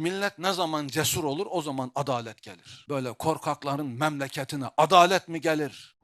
Millet ne zaman cesur olur o zaman adalet gelir. Böyle korkakların memleketine adalet mi gelir?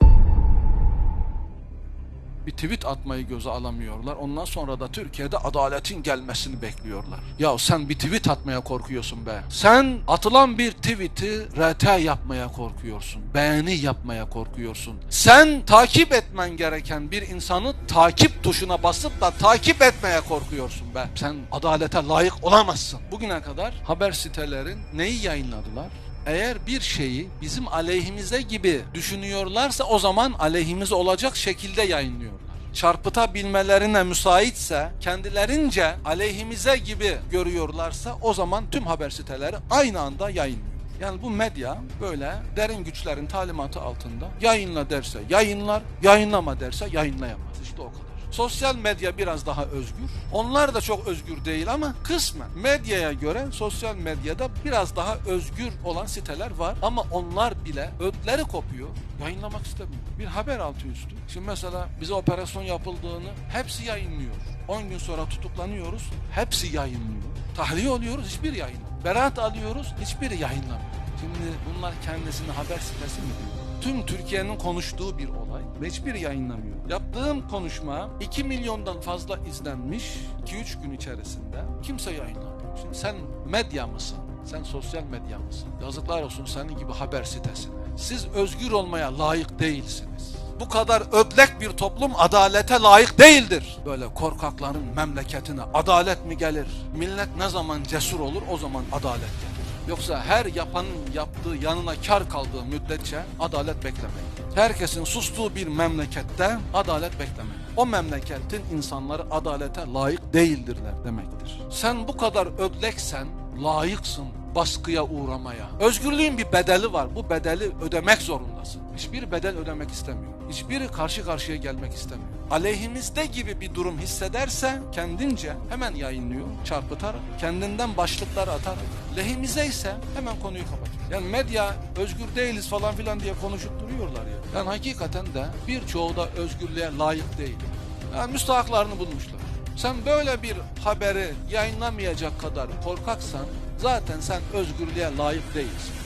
Bir tweet atmayı göze alamıyorlar. Ondan sonra da Türkiye'de adaletin gelmesini bekliyorlar. Ya sen bir tweet atmaya korkuyorsun be. Sen atılan bir tweet'i RT yapmaya korkuyorsun. Beğeni yapmaya korkuyorsun. Sen takip etmen gereken bir insanı takip tuşuna basıp da takip etmeye korkuyorsun be. Sen adalete layık olamazsın. Bugüne kadar haber sitelerin neyi yayınladılar? Eğer bir şeyi bizim aleyhimize gibi düşünüyorlarsa o zaman aleyhimize olacak şekilde yayınlıyorlar. Çarpıtabilmelerine müsaitse, kendilerince aleyhimize gibi görüyorlarsa o zaman tüm haber siteleri aynı anda yayınlıyor. Yani bu medya böyle derin güçlerin talimatı altında yayınla derse yayınlar, yayınlama derse yayınlayamaz. İşte o kadar. Sosyal medya biraz daha özgür. Onlar da çok özgür değil ama kısmen medyaya göre sosyal medyada biraz daha özgür olan siteler var. Ama onlar bile ödleri kopuyor. Yayınlamak istemiyor. Bir haber altı üstü. Şimdi mesela bize operasyon yapıldığını hepsi yayınlıyor. 10 gün sonra tutuklanıyoruz. Hepsi yayınlıyor. Tahliye oluyoruz. Hiçbir yayınlamıyor. Beraat alıyoruz. Hiçbiri yayınlamıyor. Şimdi bunlar kendisini haber sitesi mi diyor? Tüm Türkiye'nin konuştuğu bir olay ve hiçbiri yayınlamıyor. Yaptığım konuşma 2 milyondan fazla izlenmiş 2-3 gün içerisinde kimse yayınlamıyor. Şimdi sen medya mısın? Sen sosyal medya mısın? Yazıklar olsun senin gibi haber sitesine. Siz özgür olmaya layık değilsiniz. Bu kadar ödlek bir toplum adalete layık değildir. Böyle korkakların memleketine adalet mi gelir? Millet ne zaman cesur olur o zaman adalet gelir. Yoksa her yapanın yaptığı yanına kar kaldığı müddetçe adalet beklemeyin. Herkesin sustuğu bir memlekette adalet beklemeyin. O memleketin insanları adalete layık değildirler demektir. Sen bu kadar ödleksen layıksın baskıya uğramaya. Özgürlüğün bir bedeli var. Bu bedeli ödemek zorundasın. Hiçbir bedel ödemek istemiyor. Hiçbiri karşı karşıya gelmek istemiyor. Aleyhimizde gibi bir durum hissederse kendince hemen yayınlıyor, çarpıtarak, kendinden başlıklar atarak. Lehimize ise hemen konuyu kapatıyor. Yani medya özgür değiliz falan filan diye konuşup duruyorlar ya. Yani hakikaten de birçoğu da özgürlüğe layık değil. Yani müstahaklarını bulmuşlar. Sen böyle bir haberi yayınlamayacak kadar korkaksan zaten sen özgürlüğe layık değilsin.